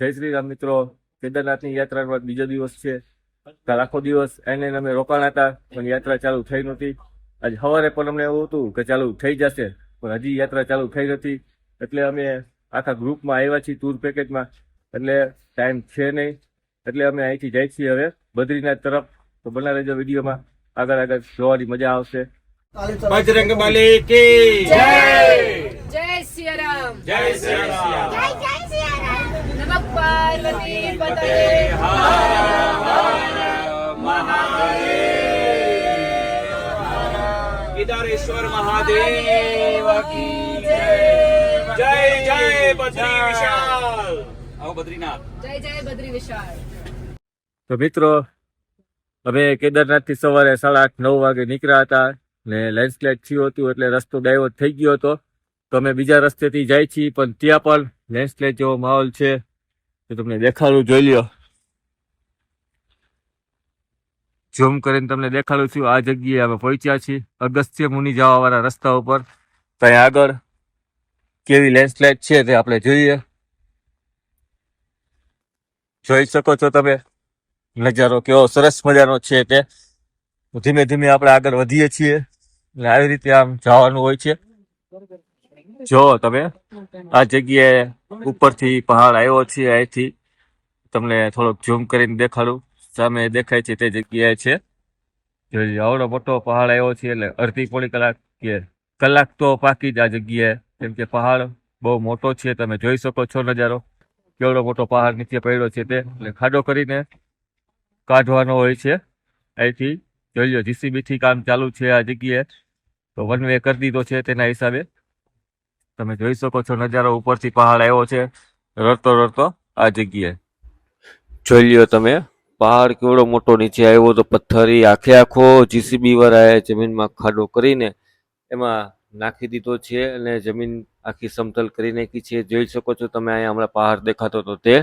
જય શ્રી રામ મિત્રો. કેદારનાથની યાત્રાનો બીજો દિવસ છે. કાલ આખો દિવસ એને અમે રોકાણા હતા પણ યાત્રા ચાલુ થઈ નહોતી. આજે સવારે પણ અમને એવું હતું કે ચાલુ થઈ જશે પણ હજી યાત્રા ચાલુ થઈ નથી. એટલે અમે આખા ગ્રુપમાં આવ્યા છીએ ટૂર પેકેજમાં એટલે ટાઈમ છે નહીં. એટલે અમે અહીંથી જાય છીએ હવે બદ્રીનાથ તરફ. તો બના રહેજો વિડીયોમાં. આગળ આગળ જોવાની મજા આવશે. બજરંગ બલી કી જય! જય! સિયારામ જય શ્રી રામ. જય જય સિયારામ પાર્વતી પતયે મહાદેવ કી જય જય જય બદ્રી વિશાલ આવો બદ્રીનાથ જય જય બદ્રી વિશાલ તો મિત્રો અમે કેદારનાથથી સવારે સાડા આઠ નવ વાગે નીકળ્યા હતા ને લેન્ડસ્લાઇડ થયું હતું એટલે રસ્તો ડાયવર્ટ થઈ ગયો હતો. તો અમે બીજા રસ્તેથી જાય છીએ પણ ત્યાં પણ લેન્ડસ્લાઇડ જેવો માહોલ છે. તો તમને દેખાડું, જોઈ લ્યો. ઝૂમ કરીને તમને દેખાડું છું, આ જગ્યાએ અમે પહોંચ્યા છીએ, અગસ્ત્ય મુનિ જવાવાળા રસ્તા ઉપર. ત્યાં આગળ કેવી લેન્ડસ્લાઇડ છે તે આપણે જોઈએ. જોઈ શકો છો તમે, નજારો કેવો સરસ મજાનો છે તે. ધીમે ધીમે આપણે આગળ વધીએ છીએ એટલે આવી રીતે આમ જવાનું હોય છે. જો તમે આ જગ્યાએ ઉપરથી પહાડ આવ્યો છે, અહીંથી તમને થોડોક ઝૂમ કરીને દેખાડું. સામે દેખાય છે તે જગ્યાએ છે. જોઈ આવડો મોટો પહાડ આવ્યો છે એટલે અડધી પોણી કલાક કે કલાક તો પાકી જ આ જગ્યાએ. કેમ કે પહાડ બહુ મોટો છે, તમે જોઈ શકો છો નજારો. કેવડો મોટો પહાડ નીચે પડ્યો છે તે. એટલે ખાડો કરીને કાઢવાનો હોય છે. અહીંથી જોઈ લો, જીસીબીથી કામ ચાલુ છે આ જગ્યાએ. તો વન વે કરી દીધો છે તેના હિસાબે. તમે જોઈ શકો છો, નજારો ઉપરથી પહાડ આવ્યો છે. રડતો રડતો આ જગ્યાએ. જોઈ લ્યો તમે, પહાડ કેવડો મોટો નીચે આવ્યો તો પથ્થરી આખે આખો જીસીબી વાળાએ જમીનમાં ખાડો કરીને એમાં નાખી દીધો છે અને જમીન આખી સમતલ કરી નાખી છે. જોઈ શકો છો તમે, અહીંયા હમણાં પહાડ દેખાતો હતો તે.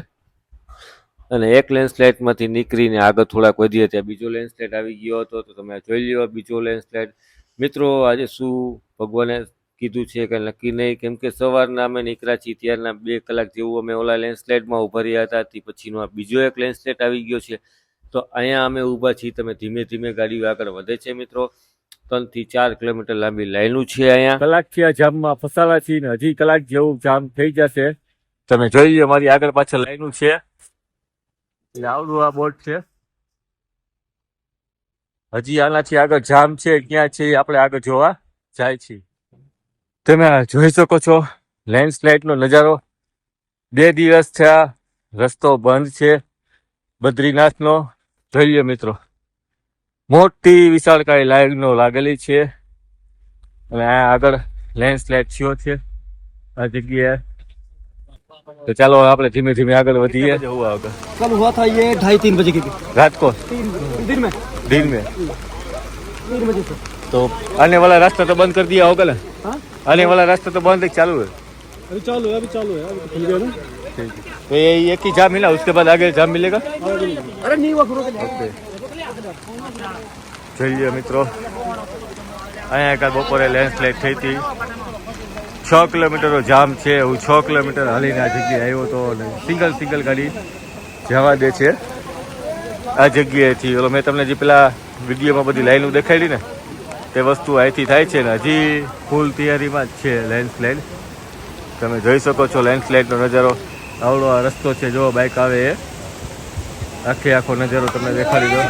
અને એક લેન્ડસ્લાઇડમાંથી નીકળીને આગળ થોડાક વધીએ ત્યાં બીજો લેન્ડસ્લાઇડ આવી ગયો હતો. તો તમે જોઈ લ્યો બીજો લેન્ડસ્લાઇડ મિત્રો, આજે શું ભગવાને કીધું છે કે નક્કી નહીં. કેમ કે સવારના અમે નીકળ્યા છીએ, ત્યારના બે કલાક જેવું અમે ઓલા લેન્ડસ્લાઇડમાં ઊભા રહ્યા હતા. તે પછીનો આ બીજો એક લેન્ડસ્લાઇડ આવી ગયો છે. તો અહીંયા અમે ઊભા છીએ, તમે ધીમે ધીમે ગાડીઓ આગળ વધે છે મિત્રો. ત્રણથી ચાર કિલોમીટર લાંબી લાઈનો છે અહીંયા. કલાકથી આ જામમાં ફસાલા છીએ ને હજી કલાક જેવું જામ થઈ જશે. તમે જોઈ લો મારી આગળ પાછળ લાઈનો છે. આવડું આ બોટ છે. હજી આનાથી આગળ જામ છે, ક્યાં છે આપણે આગળ જોવા જાય છીએ તમે આ જોઈ શકો છો લેન્ડસ્લાઇડ નો નજારો બે દિવસ થયા રસ્તો બંધ છે બદ્રીનાથનો જોઈ લો મિત્રો મોટી વિશાળકાય લાઈનો લાગેલી છે અને આ આગળ લેન્ડસ્લાઇડ થયો છે આ જગ્યાએ તો ચાલો આપણે ધીમે ધીમે આગળ વધીએ જવું આગળ कल हुआ था ये ढाई तीन बजे के बीच રાજકોટ तीन दिन में दिन में तीन बजे से तो आने वाला रास्ता तो बंद कर दिया होगा ना हाँ आने वाला रास्ता तो बंद है कि चालू है अभी चालू है अभी चालू है अभी खुल गया ना ठीक है तो ये एक ही जाम मिला उसके बाद आगे जाम मिलेगा अरे नहीं हुआ फिर ઓકે જોઈએ મિત્રો અહીંયા કાલ બપોરે લેન્ડસ્લાઇડ થઈ હતી છ કિલોમીટરનો જામ છે હું છ કિલોમીટર હાલીને આ જગ્યાએ આવ્યો હતો અને સિંગલ સિંગલ ગાડી જવા દે છે આ જગ્યાએથી ઓલો મેં તમને જે પેલા વિડીયોમાં બધી લાઈનો દેખાડી ને તે વસ્તુ અહીંથી થાય છે ને, હજી ફૂલ તૈયારીમાં જ છે લેન્ડસ્લાઇડ તમે જોઈ શકો છો લેન્ડસ્લાઇડનો નજારો. આવડો આ રસ્તો છે, જો બાઇક આવે એ. આખે આખો નજારો તમને દેખાડી દો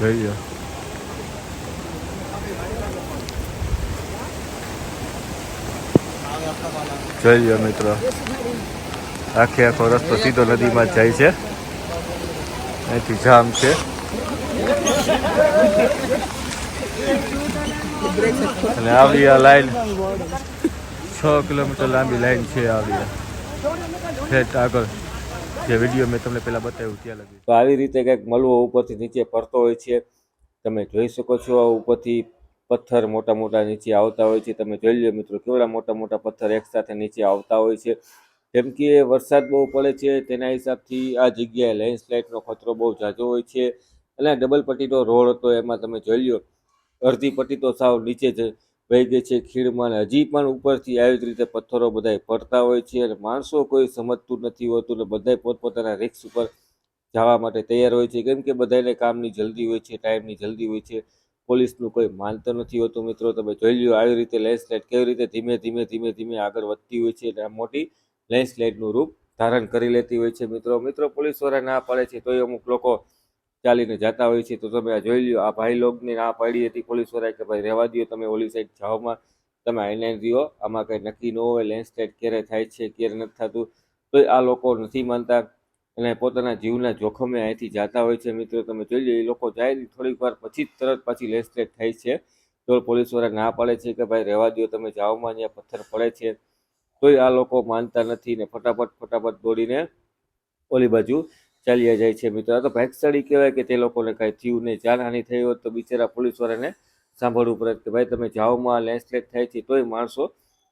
જોઈ લો. જોઈ લો મિત્રો. આખે આખો રસ્તો સીધો નદીમાં જ જાય છે. અહીંથી જામ છે. અને આવી આ લાઈન, છ કિલોમીટર લાંબી લાઈન છે આવી આ. આગળ, જે વીડિયો મેં તમને પેલા બતાવ્યું ત્યાં લગી. તો આવી રીતે કંઈક મલવો ઉપરથી નીચે પડતો હોય છે. તમે જોઈ શકો છો આ ઉપરથી પથ્થર મોટા મોટા નીચે આવતા હોય છે. તમે જોઈ લો મિત્રો, કેવડા મોટા મોટા પથ્થર એકસાથે નીચે આવતા હોય છે. કેમ કે વરસાદ બહુ પડે છે, તેના હિસાબથી આ જગ્યાએ લેન્ડસ્લાઇડનો ખતરો બહુ ઝાઝો હોય છે. અને ડબલ પટ્ટીનો રોડ હતો, એમાં તમે જોઈ લો અડધી પટ્ટી તો સાવ નીચે જ વહી ગઈ છે ખીણમાં અને હજી પણ ઉપરથી આવી જ રીતે પથ્થરો બધાય પડતા હોય છે અને માણસો કોઈ સમજતું નથી હોતું ને બધાય પોતપોતાના રિક્સ ઉપર જવા માટે તૈયાર હોય છે. કેમ કે બધાને કામની જલ્દી હોય છે, ટાઈમની જલ્દી હોય છે. પોલીસનું કોઈ માનતર નથી હોતું મિત્રો, તમે જોઈ લ્યો આવી રીતે લેન્ડસ્લાઇડ કેવી રીતે ધીમે ધીમે ધીમે ધીમે આગળ વધતી હોય છે અને આ મોટી લેન્ડસ્લાઇડનું રૂપ ધારણ કરી લેતી હોય છે મિત્રો. મિત્રો પોલીસવાળા ના પાડે છે તોય અમુક લોકો ચાલીને જતા હોય છે. તો તમે આ જોઈ લ્યો, આ ભાઈ લોગને ના પાડી હતી પોલીસવાળાએ કે ભાઈ રહેવા દો તમે ઓલી સાઈડ જાઓમાં તમે આઈલાઈન રહ્યો આમાં કંઈ નક્કી ન હોય લેન્ડસ્લાઇડ ક્યારે થાય છે, ક્યારે નથી થતું. તોય આ લોકો નથી માનતા અને પોતાના જીવના જોખમે અહીંથી જતા હોય છે. મિત્રો, તમે જોઈ લો એ લોકો જાય થોડીક વાર પછી જ તરત પાછી લેન્ડસ્લાઇડ થાય છે. તો પોલીસવાળા ના પાડે છે કે ભાઈ રહેવા દો તમે જાઓમાં અહીંયા પથ્થર પડે છે. તોય આ લોકો માનતા નથી ને ફટાફટ ફટાફટ દોડીને ઓલી બાજુ ચાલ્યા જાય છે મિત્રો. આ તો ભાગશાળી કહેવાય કે તે લોકોને કાંઈ થયું નહીં. જાનહાનિ થઈ હોત તો બિચારા પોલીસવાળાને સાંભળવું પડે કે ભાઈ તમે જાઓમાં લેન્ડસ્લાઇડ થાય છે તોય માણસો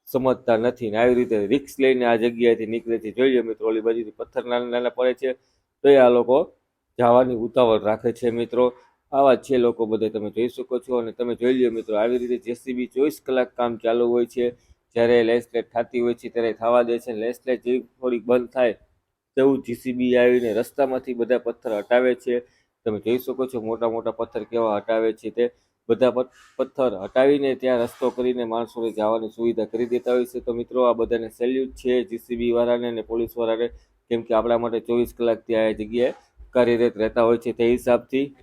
સમજતા નથી ને આવી રીતે રિક્સ લઈને આ જગ્યાએથી નીકળે છે. જોઈએ મિત્રો, ઓલી બાજુથી પથ્થર નાના નાના પડે છે તોય આ લોકો જવાની ઉતાવળ રાખે છે મિત્રો. આવા છે લોકો બધે તમે જોઈ શકો છો અને તમે જોઈ લ્યો મિત્રો, આવી રીતે જેસીબી ચોવીસ કલાક કામ ચાલુ હોય છે. જ્યારે લેન્ડસ્લાઇડ થતી હોય છે ત્યારે થવા દે છે. લેન્ડસ્લાઇડ જેવી થોડીક બંધ થાય તેવું જીસીબી આવીને રસ્તામાંથી બધા પથ્થર હટાવે છે. તમે જોઈ શકો છો મોટા મોટા પથ્થર કેવા હટાવે છે તે. બધા પથ- પથ્થર હટાવીને ત્યાં રસ્તો કરીને માણસોને જવાની સુવિધા કરી દેતા હોય છે. તો મિત્રો આ બધાને સેલ્યુટ છે જીસીબી વાળાને અને પોલીસ કેમ કે આપણા માટે ચોવીસ કલાક ત્યાં જગ્યાએ કાર્યરત રહેતા હોય છે તે હિસાબથી.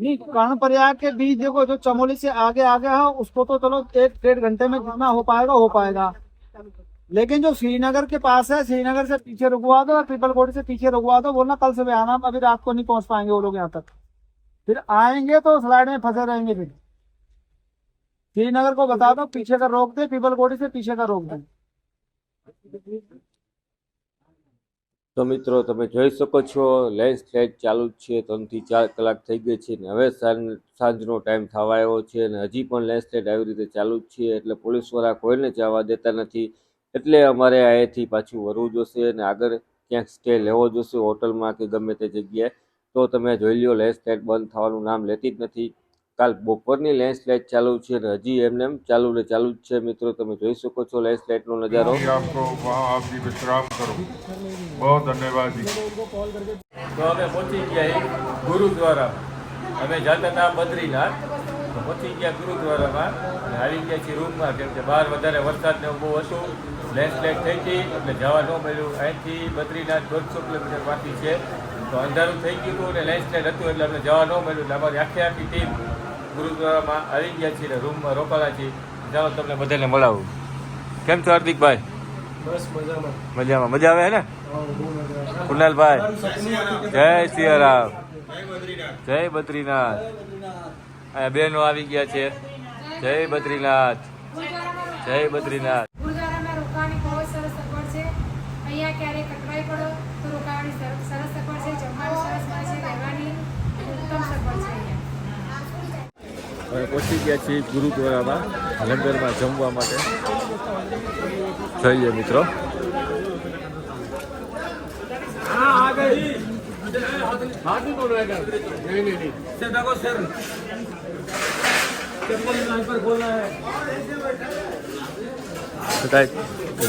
नहीं, कर्ण प्रयाग के बीच देखो, जो चमोली से आगे आगे है, उसको तो चलो एक डेढ़ घंटे में जितना हो पाएगा हो पाएगा। लेकिन जो श्रीनगर के पास है, श्रीनगर से पीछे रुकवा दो और पीपल कोटी से पीछे रुकवा दो बोलना कल सुबह आना अभी रात को नहीं पहुँच पाएँगे वो लोग यहाँ तक। फिर आएँगे तो स्लाइड में फंसे रहेंगे फिर। श्रीनगर को बता दो, पीछे का रोक दे पीपल कोटी से पीछे का रोक दे। તો મિત્રો, તમે જોઈ શકો છો લેન્ડસ્લાઇડ ચાલુ જ છે ત્રણથી ચાર કલાક થઈ ગઈ છે ને હવે સાંજનો ટાઈમ થવા આવ્યો છે અને હજી પણ લેન્ડસ્લાઇડ આવી રીતે ચાલુ જ છે એટલે પોલીસવાળા કોઈને જવા દેતા નથી. એટલે અમારે અહીંયાથી પાછું વરવું જોશે અને આગળ ક્યાંક સ્ટે લેવો જોશે હોટલમાં કે ગમે તે જગ્યાએ. તો તમે જોઈ લ્યો લેન્ડસ્લાઇડ બંધ થવાનું નામ લેતી જ નથી. કાલ બપોરની લેન્ડસ્લાઇડ ચાલુ છે અને હજી એમને એમ ચાલુ ને ચાલુ જ છે મિત્રો તમે જોઈ શકો છો લેન્સ લેન્ડસ્લાઇડનો નજારો. બહુ ધન્યવાદ તો અમે પહોંચી ગયા ગુરુદ્વારા અમે જાતા હતા બદ્રીનાથ. પહોંચી ગયા ગુરુદ્વારામાં આવી ગયા છીએ રૂમમાં કેમ કે બહાર વધારે વરસાદ ને બહુ હતું. લાઇટ થઈ હતી એટલે જવા ન મળ્યું. અહીંથી બદ્રીનાથ દોઢસો કિલોમીટર બાકી છે. તો અંધારું થઈ ગયું હતું અને લેન્ડસ્લાઇડ હતું એટલે અમને જવા ન મળ્યું. એટલે અમારી આખી આખી ટીમ ગુરુદ્વારામાં આવી ગયા છીએ રૂમમાં રોકાયા છીએ. જાઓ તમને બધાને મળાવું. કેમ છો હાર્દિકભાઈ? બસ મજામાં. મજામાં. મજા આવે ને? કુનાલભાઈ જય સિયારામ. જય બદ્રીનાથ. અહીંયા બહેનો આવી ગયા છે. જય બદ્રીનાથ. જય બદ્રીનાથ. પહોંચી ગયા છીએ ગુરુદ્વારામાં, લંગરમાં જમવા માટે. જઈએ મિત્રો.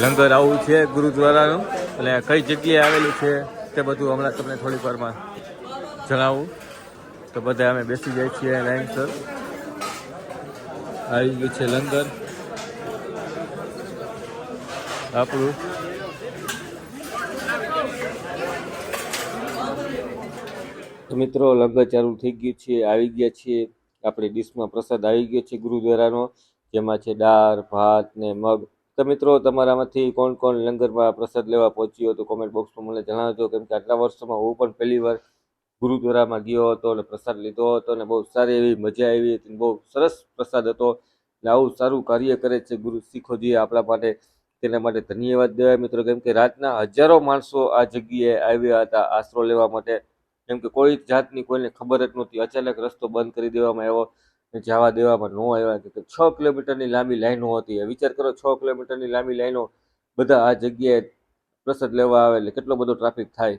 લંગર આવું છે ગુરુદ્વારાનું. એટલે કઈ જગ્યાએ આવેલું છે તે બધું હમણાં તમને થોડીક વારમાં જણાવું. તો બધા અમે બેસી જાય છીએ લાઈનસર આવી ગયું છે લંગર. આપણું. તો મિત્રો, લંગર ચાલુ થઈ ગયું છે, આવી ગયા છીએ. આપણી ડીશમાં પ્રસાદ આવી ગયો છે ગુરુદ્વારાનો, જેમાં છે દાળ, ભાત ને મગ. તો મિત્રો, તમારામાંથી કોણ કોણ લંગરમાં પ્રસાદ લેવા પહોંચ્યો તો કોમેન્ટ બોક્સમાં મને જણાવજો. કેમ કે આટલા વર્ષોમાં હું પણ પહેલી વાર ગુરુદ્વારામાં ગયો હતો અને પ્રસાદ લીધો હતો અને બહુ સારી એવી મજા આવી હતી બહુ સરસ પ્રસાદ હતો. અને આવું સારું કાર્ય કરે છે ગુરુ શીખોજીએ આપણા માટે. તેના માટે ધન્યવાદ દેવાય. મિત્રો, કેમ કે રાતના હજારો માણસો આ જગ્યાએ આવ્યા હતા આશરો લેવા માટે. કેમ કે કોઈ જાતની કોઈને ખબર જ નહોતી. અચાનક રસ્તો બંધ કરી દેવામાં આવ્યો જવા દેવામાં ન આવ્યા કે છ કિલોમીટરની લાંબી લાઈનો હતી. વિચાર કરો, છ કિલોમીટરની લાંબી લાઈનો બધા આ જગ્યાએ પ્રસાદ લેવા આવે એટલે કેટલો બધો ટ્રાફિક થાય.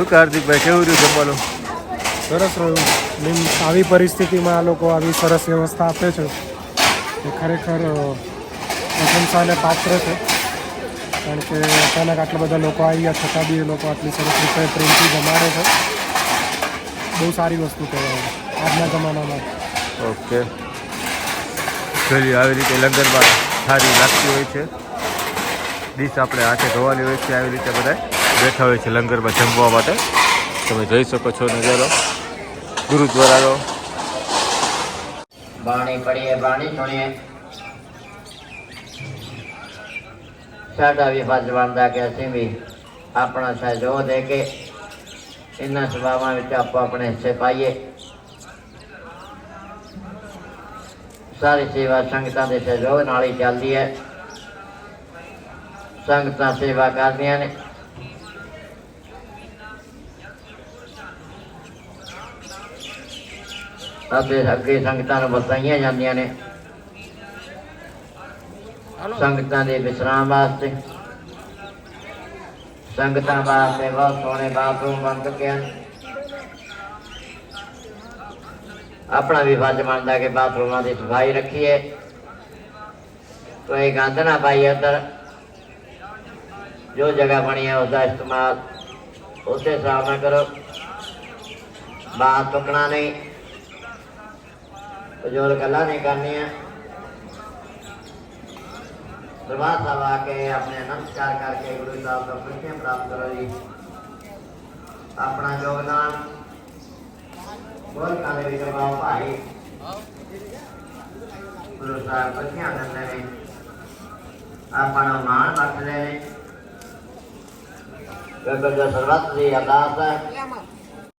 શું કાર્તિકભાઈ કેવું રહ્યું જમવાનું? સરસ રહ્યું. મીન્સ આવી પરિસ્થિતિમાં આ લોકો આવી સરસ વ્યવસ્થા આપે છે. એ ખરેખર પ્રશંસાને પાત્ર છે. કારણ કે અચાનક આટલા બધા લોકો આવ્યા છતાં બી એ લોકો આટલી સરસ રીતે પ્રેમથી જમાડે છે. બહુ સારી વસ્તુ કહેવાય. આજના જમાનામાં. ઓકે. ચલી આવી રીતે લંગરમાં સારી લાગતી હોય છે. ડીશ આપણે હાથે ધોવાની હોય છે આવી રીતે બધા બેઠા હોય છે લંગરમાં જમવા માટે તમે જોઈ શકો છો નજારો ગુરુદ્વારાનો ਬਾਣੀ ਪੜੀਏ ਬਾਣੀ ਸੁਣੀਏ ਸਾਡਾ ਵੀ ਫਰਜ਼ ਬਣਦਾ ਕਿ ਅਸੀਂ ਵੀ ਆਪਣਾ ਸਹਿਯੋਗ ਦੇ ਕੇ ਇਹਨਾਂ ਸੇਵਾਵਾਂ ਵਿੱਚ ਆਪੋ ਆਪਣੇ ਹਿੱਸੇ ਪਾਈਏ ਸਾਰੀ ਸੇਵਾ ਸੰਗਤਾਂ ਦੇ ਸਹਿਯੋਗ ਨਾਲ ਹੀ ਚੱਲਦੀ ਹੈ ਸੰਗਤਾਂ ਸੇਵਾ ਕਰਦੀਆਂ ਨੇ ਅਤੇ ਅੱਗੇ ਸੰਗਤਾਂ ਨੂੰ ਬਤਾਈਆਂ ਜਾਂਦੀਆਂ ਨੇ ਸੰਗਤਾਂ ਦੇ ਵਿਸ਼ਰਾਮ ਵਾਸਤੇ ਸੰਗਤਾਂ ਵਾਸਤੇ ਬਹੁਤ ਸੋਹਣੇ ਬਾਥਰੂਮ ਬਣ ਚੁੱਕੇ ਹਨ ਆਪਣਾ ਵੀ ਫਰਜ਼ ਬਣਦਾ ਕਿ ਬਾਥਰੂਮਾਂ ਦੀ ਸਫਾਈ ਰੱਖੀਏ ਕੋਈ ਗੰਦ ਨਾ ਪਾਈਏ ਅੰਦਰ ਜੋ ਜਗ੍ਹਾ ਬਣੀ ਹੈ ਉਸਦਾ ਇਸਤੇਮਾਲ ਉਸੇ ਹਿਸਾਬ ਨਾਲ ਕਰੋ ਬਾਹਰ ਟੁਕਣਾ ਨਹੀਂ ਬਜ਼ੁਰਗ ਗੱਲਾਂ ਨਹੀਂ ਕਰਨੀਆਂ। ਦਰਬਾਰ ਸਾਹਿਬ ਆ ਕੇ ਆਪਣੇ ਨਮਸਕਾਰ ਕਰਕੇ ਗੁਰੂ ਸਾਹਿਬ ਦਾ ਪ੍ਰਤੀਮ ਪ੍ਰਾਪਤ ਕਰੋ ਜੀ। ਆਪਣਾ ਯੋਗਦਾਨ ਬਹੁਤ ਕਾਲੇ ਵਿੱਚ ਪਾਓ ਭਾਈ। ਗੁਰੂ ਸਾਹਿਬ ਪ੍ਰਤੀਮ ਦਿੰਦੇ ਨੇ। ਆਪਣਾ ਮਾਣ ਰੱਖਦੇ ਨੇ। ਗਗਨ ਦਾ ਸਰਬੱਤ ਦੀ ਅਰਦਾਸ ਹੈ।